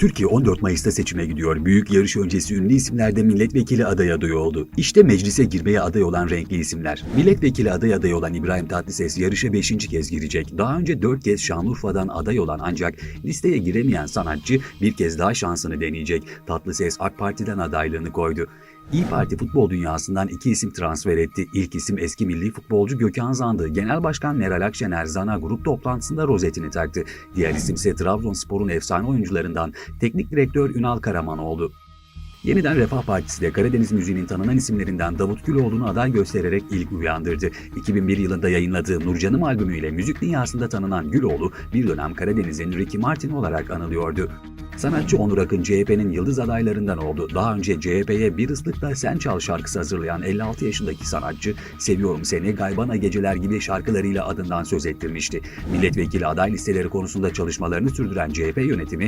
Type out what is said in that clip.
Türkiye 14 Mayıs'ta seçime gidiyor. Büyük yarış öncesi ünlü isimlerde milletvekili aday adayı oldu. İşte meclise girmeye aday olan renkli isimler. Milletvekili aday adayı olan İbrahim Tatlıses yarışa 5. kez girecek. Daha önce 4 kez Şanlıurfa'dan aday olan ancak listeye giremeyen sanatçı bir kez daha şansını deneyecek. Tatlıses AK Parti'den adaylığını koydu. İyi Parti futbol dünyasından iki isim transfer etti. İlk isim eski milli futbolcu Gökhan Zandı. Genel Başkan Meral Akşener Zana grup toplantısında rozetini taktı. Diğer isim ise Trabzonspor'un efsane oyuncularından teknik direktör Ünal Karaman oldu. Yeniden Refah Partisi de Karadeniz müziğinin tanınan isimlerinden Davut Güloğlu'nu aday göstererek ilgi uyandırdı. 2001 yılında yayınladığı Nurcanım albümüyle müzik dünyasında tanınan Güloğlu bir dönem Karadeniz'in Ricky Martin olarak anılıyordu. Sanatçı Onur Akın CHP'nin yıldız adaylarından oldu. Daha önce CHP'ye Bir Islıkta Sen Çal şarkısı hazırlayan 56 yaşındaki sanatçı Seviyorum Seni, Gaybana Geceler gibi şarkılarıyla adından söz ettirmişti. Milletvekili aday listeleri konusunda çalışmalarını sürdüren CHP yönetimi